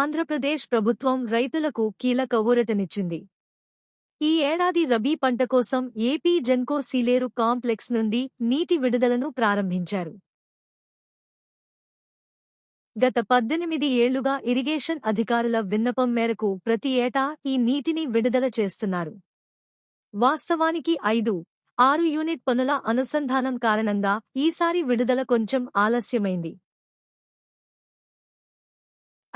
ఆంధ్రప్రదేశ్ ప్రభుత్వం రైతులకు కీలక ఊరటనిచ్చింది. ఈ ఏడాది రబీ పంట కోసం ఏపీ జెన్కో సీలేరు కాంప్లెక్స్ నుండి నీటి విడుదలను ప్రారంభించారు. గత పద్దెనిమిది ఏళ్ళుగా ఇరిగేషన్ అధికారుల విన్నపం మేరకు ప్రతి ఏటా ఈ నీటిని విడుదల చేస్తున్నారు. వాస్తవానికి ఐదు ఆరు యూనిట్ పనుల అనుసంధానం కారణంగా ఈసారి విడుదల కొంచెం ఆలస్యమైంది.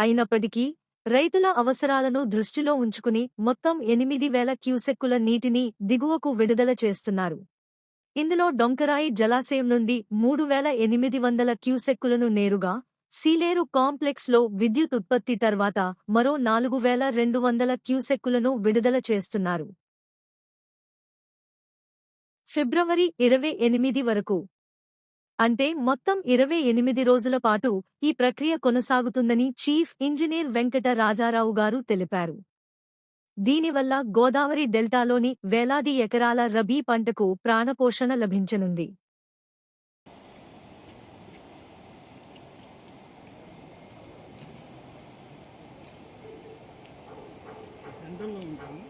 అయినప్పటికీ రైతుల అవసరాలను దృష్టిలో ఉంచుకుని మొత్తం ఎనిమిది వేల క్యూసెక్కుల నీటిని దిగువకు విడుదల చేస్తున్నారు. ఇందులో డొంకరాయి జలాశయం నుండి మూడు వేల ఎనిమిది వందల క్యూసెక్కులను నేరుగా సీలేరు కాంప్లెక్స్లో విద్యుత్ ఉత్పత్తి తర్వాత మరో నాలుగు వేల రెండు వందల క్యూసెక్కులను విడుదల చేస్తున్నారు. ఫిబ్రవరి ఇరవై ఎనిమిది వరకు అంటే మొత్తం ఇరవై ఎనిమిది రోజుల పాటు ఈ ప్రక్రియ కొనసాగుతుందని చీఫ్ ఇంజనీర్ వెంకట రాజారావు గారు తెలిపారు. దీనివల్ల గోదావరి డెల్టాలోని వేలాది ఎకరాల రబీ పంటకు ప్రాణపోషణ లభించనుంది. సెంట్రల్లో ఉంటాము